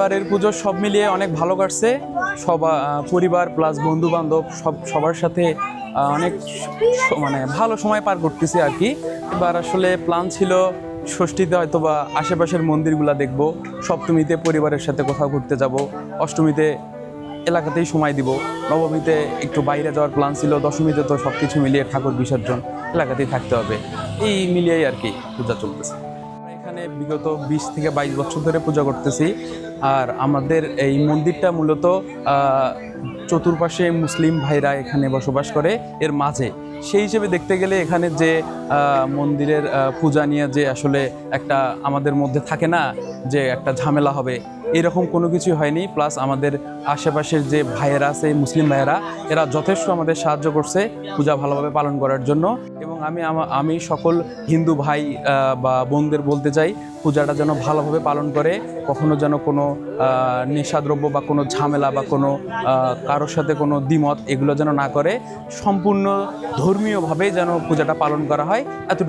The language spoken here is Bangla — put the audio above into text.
এবারের পুজো সব মিলিয়ে অনেক ভালো কাটছে। সব পরিবার প্লাস বন্ধু বান্ধব সব, সবার সাথে অনেক মানে ভালো সময় পার করতেছি আর কি। এবার আসলে প্ল্যান ছিল ষষ্ঠীতে হয়তো বা আশেপাশের মন্দিরগুলো দেখব। সপ্তমীতে পরিবারের সাথে কোথাও ঘুরতে যাব। অষ্টমীতে এলাকাতেই সময় দিব। নবমীতে একটু বাইরে যাওয়ার প্ল্যান ছিল। দশমীতে তো সব কিছু মিলিয়ে ঠাকুর বিসর্জন এলাকাতেই থাকতে হবে। এই মিলিয়েই আর কি পূজা চলতেছে। এখানে বিগত বিশ থেকে বাইশ বছর ধরে পূজা করতেছি। আর আমাদের এই মন্দিরটা মূলত চতুর্পাশে মুসলিম ভাইরা এখানে বসবাস করে, এর মাঝে। সেই হিসেবে দেখতে গেলে এখানে যে মন্দিরের পূজা নিয়ে যে আসলে একটা আমাদের মধ্যে থাকে না, যে একটা ঝামেলা হবে এরকম কোনো কিছু হয়নি। প্লাস আমাদের আশেপাশের যে ভাইয়েরা আছে মুসলিম ভাইয়েরা, এরা যথেষ্ট আমাদের সাহায্য করছে পূজা ভালোভাবে পালন করার জন্য। এবং আমি আমি সকল হিন্দু ভাই বা বোনদের বলতে চাই, পূজাটা যেন ভালোভাবে পালন করে, কখনো যেন কোনো নেশাদ্রব্য বা কোনো ঝামেলা বা কোনো কারোর সাথে কোনো দ্বিমত এগুলো যেন না করে, সম্পূর্ণ ধর্মীয়ভাবে যেন পূজাটা পালন করা হয়। এতটুকু